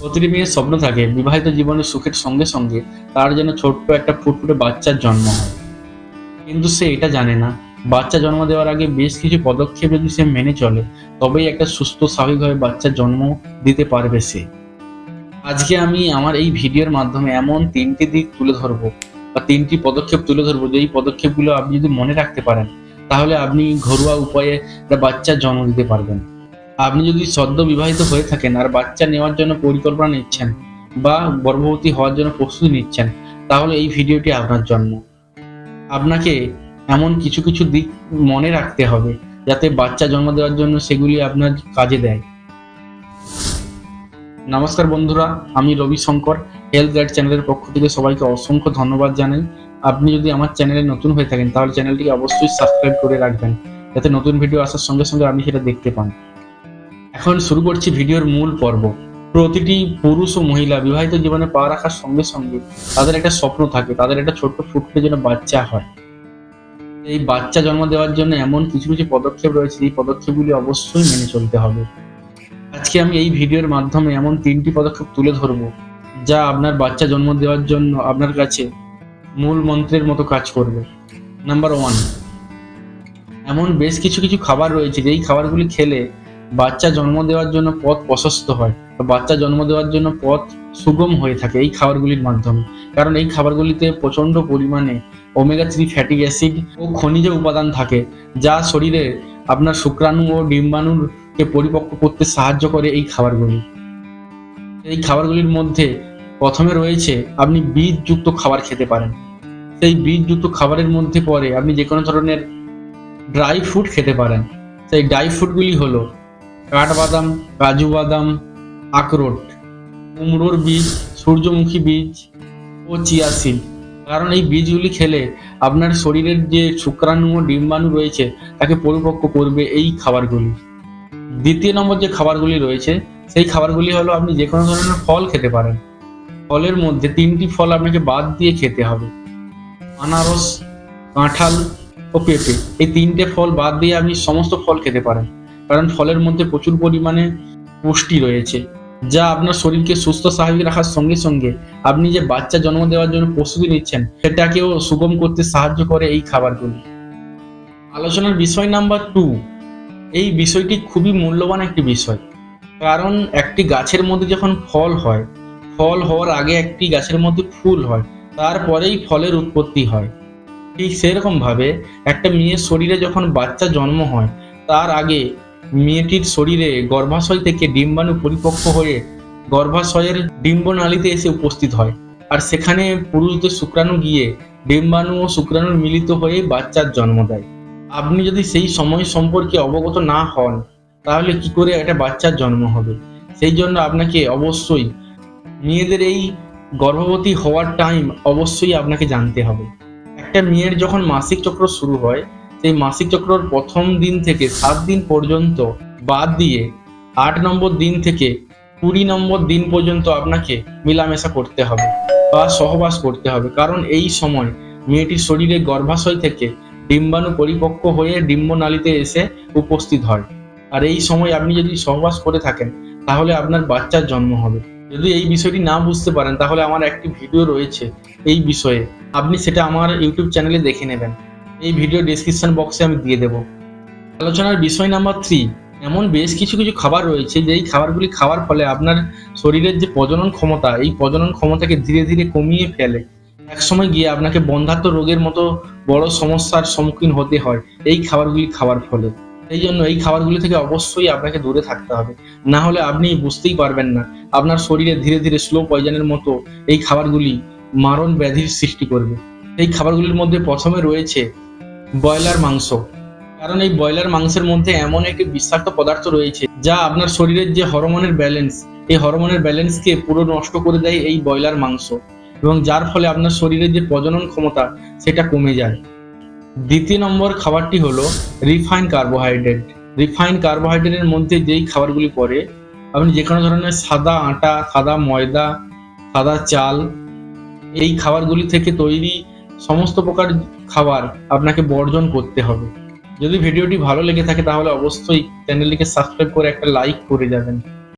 প্রতিটি মেয়ের স্বপ্ন থাকে, বিবাহিত জীবনের সুখের সঙ্গে সঙ্গে তার যেন ছোট্ট একটা ফুটফুটে বাচ্চার জন্ম হয়। কিন্তু সে এটা জানে না। বাচ্চা জন্ম দেওয়ার আগে বেশ কিছু পদক্ষেপ যদি সে মেনে চলে, তবেই একটা সুস্থ স্বাভাবিকভাবে বাচ্চার জন্ম দিতে পারবে সে। আজকে আমি আমার এই ভিডিওর মাধ্যমে এমন তিনটি দিক তুলে ধরবো বা তিনটি পদক্ষেপ তুলে ধরবো যে এই পদক্ষেপগুলো আপনি যদি মনে রাখতে পারেন, তাহলে আপনি ঘরোয়া উপায়ে একটা বাচ্চার জন্ম দিতে পারবেন। আপনি যদি সদ্য বিবাহিত হয়ে থাকেন আর বাচ্চা নেওয়ার জন্য পরিকল্পনা নিচ্ছেন বা গর্ভবতী হওয়ার জন্য প্রস্তুতি নিচ্ছেন, তাহলে এই ভিডিওটি আপনার জন্য। আপনাকে এমন কিছু কিছু দিক মনে রাখতে হবে যাতে বাচ্চা জন্ম দেওয়ার জন্য সেগুলি আপনার কাজে দেয়। নমস্কার বন্ধুরা, আমি রবি শঙ্কর হেলথ গাইড চ্যানেলের পক্ষ থেকে সবাইকে অসংখ্য ধন্যবাদ জানাই। আপনি যদি আমার চ্যানেলে নতুন হয়ে থাকেন, তাহলে চ্যানেলটিকে অবশ্যই সাবস্ক্রাইব করে রাখবেন, যাতে নতুন ভিডিও আসার সঙ্গে সঙ্গে আপনি সেটা দেখতে পান। এখন শুরু করছি ভিডিওর মূল পর্ব। প্রতিটি পুরুষ ও মহিলা বিবাহিত জীবনে পা রাখার সঙ্গে সঙ্গে তাদের একটা স্বপ্ন থাকে, তাদের একটা ছোট্ট ফুটফুটে যেন বাচ্চা হয়। এই বাচ্চা জন্ম দেওয়ার জন্য এমন কিছু কিছু পদক্ষেপ রয়েছে, এই পদক্ষেপগুলি অবশ্যই মেনে চলতে হবে। আজকে আমি এই ভিডিওর মাধ্যমে এমন তিনটি পদক্ষেপ তুলে ধরবো, যা আপনার বাচ্চা জন্ম দেওয়ার জন্য আপনার কাছে মূল মন্ত্রের মতো কাজ করবে। নাম্বার ওয়ান এমন বেশ কিছু কিছু খাবার রয়েছে, যেই খাবারগুলি খেলে বাচ্চা জন্ম দেওয়ার জন্য পথ প্রশস্ত হয়। বাচ্চা জন্ম দেওয়ার জন্য পথ সুগম হয়ে থাকে এই খাবারগুলির মাধ্যমে। কারণ এই খাবারগুলিতে প্রচণ্ড পরিমাণে ওমেগা থ্রি ফ্যাটি অ্যাসিড ও খনিজ উপাদান থাকে, যা শরীরে আপনার শুক্রাণু ও ডিম্বাণুকে পরিপক্ক করতে সাহায্য করে এই খাবারগুলি। এই খাবারগুলির মধ্যে প্রথমে রয়েছে আপনি বীজযুক্ত খাবার খেতে পারেন। সেই বীজযুক্ত খাবারের মধ্যে পরে আপনি যে কোনো ধরনের ড্রাই ফ্রুট খেতে পারেন। সেই ড্রাই ফ্রুটগুলি হলো কাঠবাদাম কাজু বাদাম আখরোট, কুমড়োর বীজ, সূর্যমুখী বীজ ও চিয়া কারণ এই বীজগুলি খেলে আপনার শরীরের যে শুক্রাণু ও ডিম্বাণু রয়েছে, তাকে পরিপক্ক করবে এই খাবারগুলি। দ্বিতীয় নম্বর যে খাবারগুলি রয়েছে, সেই খাবারগুলি হলো আপনি যে কোনো ধরনের ফল খেতে পারেন। ফলের মধ্যে তিনটি ফল আপনাকে বাদ দিয়ে খেতে হবে। আনারস, কাঁঠাল ও পেঁপে। এই তিনটে ফল বাদ দিয়ে আপনি সমস্ত ফল খেতে পারেন। কারণ ফলের মধ্যে প্রচুর পরিমাণে পুষ্টি রয়েছে। যা আপনার শরীরকে সুস্থ স্বাভাবিক রাখার সঙ্গে সঙ্গে আপনি যে বাচ্চা জন্ম দেওয়ার জন্য প্রস্তুতি নিচ্ছেন, সেটাকেও সুগম করতে সাহায্য করে এই খাবারগুলি। আলোচনার বিষয় নাম্বার টু এই বিষয়টি খুবই মূল্যবান একটি বিষয়। কারণ একটি গাছের মধ্যে যখন ফল হয়, ফল হওয়ার আগে একটি গাছের মধ্যে ফুল হয়, তারপরেই ফলের উৎপত্তি হয়। ঠিক সেরকম ভাবে একটা মেয়ের শরীরে যখন বাচ্চা জন্ম হয়, তার আগে মেয়েটির শরীরে গর্ভাশয় থেকে ডিম্বাণু পরিপক্ক হয়ে গর্ভাশয়ের ডিম্বনালীতে এসে উপস্থিত হয়। আর সেখানে পুরুষদের শুক্রাণু গিয়ে ডিম্বাণু ও শুক্রাণু মিলিত হয়ে বাচ্চার জন্ম দেয়। আপনি যদি সেই সময় সম্পর্কে অবগত না হন, তাহলে কি করে একটা বাচ্চার জন্ম হবে? সেই জন্য আপনাকে অবশ্যই মেয়েদের এই গর্ভবতী হওয়ার টাইম অবশ্যই আপনাকে জানতে হবে। একটা মেয়ের যখন মাসিক চক্র শুরু হয় সেই মাসিক চক্রর প্রথম দিন থেকে সাত দিন পর্যন্ত বাদ দিয়ে আট নম্বর দিন থেকে কুড়ি নম্বর দিন পর্যন্ত আপনাকে মেলামেশা করতে হবে বা সহবাস করতে হবে। কারণ এই সময় মেয়েটির শরীরে গর্ভাশয় থেকে ডিম্বাণু পরিপক্ক হয়ে ডিম্বনালীতে এসে উপস্থিত হয়। আর এই সময় আপনি যদি সহবাস করে থাকেন, তাহলে আপনার বাচ্চার জন্ম হবে। যদি এই বিষয়টি না বুঝতে পারেন, তাহলে আমার একটি ভিডিও রয়েছে এই বিষয়ে। আপনি সেটা আমার ইউটিউব চ্যানেলে দেখে নেবেন। এই ভিডিও ডিসক্রিপশন বক্সে আমি দিয়ে দেব। আলোচনার বিষয় নাম্বার থ্রি এমন বেশ কিছু কিছু খাবার রয়েছে যে এই খাবারগুলি খাওয়ার ফলে আপনার শরীরের যে প্রজনন ক্ষমতা, এই প্রজনন ক্ষমতাকে ধীরে ধীরে কমিয়ে ফেলে। একসময় গিয়ে আপনাকে বন্ধাত্ম রোগের মতো বড় সমস্যার সম্মুখীন হতে হয় এই খাবারগুলি খাওয়ার ফলে। এই জন্য এই খাবারগুলি থেকে অবশ্যই আপনাকে দূরে থাকতে হবে। না হলে আপনি বুঝতেই পারবেন না, আপনার শরীরে ধীরে ধীরে স্লো পয়জনের মতো এই খাবারগুলি মারণ ব্যাধির সৃষ্টি করবে। এই খাবারগুলির মধ্যে প্রথমে রয়েছে ব্রয়লার মাংস। কারণ এই ব্রয়লার মাংসের মধ্যে এমন একটি বিষাক্ত পদার্থ রয়েছে, যা আপনার শরীরের যে হরমোনের ব্যালেন্স, এই হরমোনের ব্যালেন্সকে পুরো নষ্ট করে দেয় এই ব্রয়লার মাংস এবং যার ফলে আপনার শরীরের যে প্রজনন ক্ষমতা, সেটা কমে যায়। দ্বিতীয় নম্বর খাবারটি হলো রিফাইন কার্বোহাইড্রেট রিফাইন কার্বোহাইড্রেটের মধ্যে যেই খাবারগুলি পড়ে, আপনি যে কোনো ধরনের সাদা আটা, সাদা ময়দা, সাদা চাল, এই খাবারগুলি থেকে তৈরি সমস্ত প্রকার খাবার আপনাকে বর্জন করতে হবে। যদি ভিডিওটি ভালো লেগে থাকে তাহলে অবশ্যই চ্যানেলটিকে সাবস্ক্রাইব করে একটা লাইক করে যাবেন।